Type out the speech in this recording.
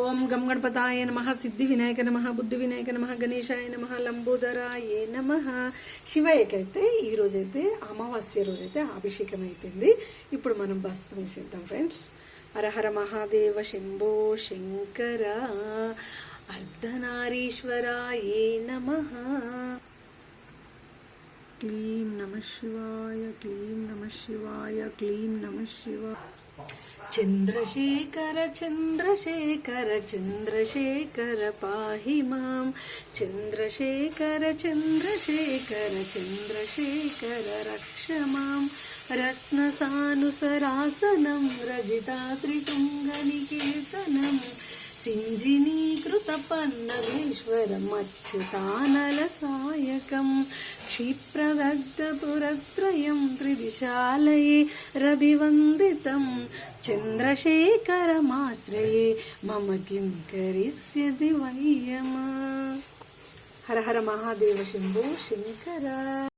ఓం గం గణపతాయ నమ సిద్ధి వినాయక నమ బుద్ధి వినాయక నమ గణేశాయ నమ లంబోదరాయ నమ. శివయ్యకైతే ఈ రోజైతే అమావాస్య రోజైతే అభిషేకం అయిపోయింది ఇప్పుడు మనం భస్మం వేసేద్దాం ఫ్రెండ్స్. హరహర మహాదేవ శంభో శంకర అర్ధనారీశ్వరాయ నమ. క్లీం నమ శివాయ క్లీం నమ శివాయ క్లీం నమ శివాయ. చంద్రశేఖర చంద్రశేఖర చంద్రశేఖర పాహి మాం. చంద్రశేఖర చంద్రశేఖర చంద్రశేఖర రక్ష మాం. రత్నసానుసరాసనం రజితాత్రిశృంగనికేతనం సింజినీకృత పన్నగేశ్వరం అచ్యుతానల సాయకం. క్షిప్రదగ్ధపురత్రయం త్రిదిశాలయే రవివందితం చంద్రశేఖరమాశ్రయే. మమ కిం కరిష్యతి వయ్యమా హర హర మహాదేవ శంభో శంకర.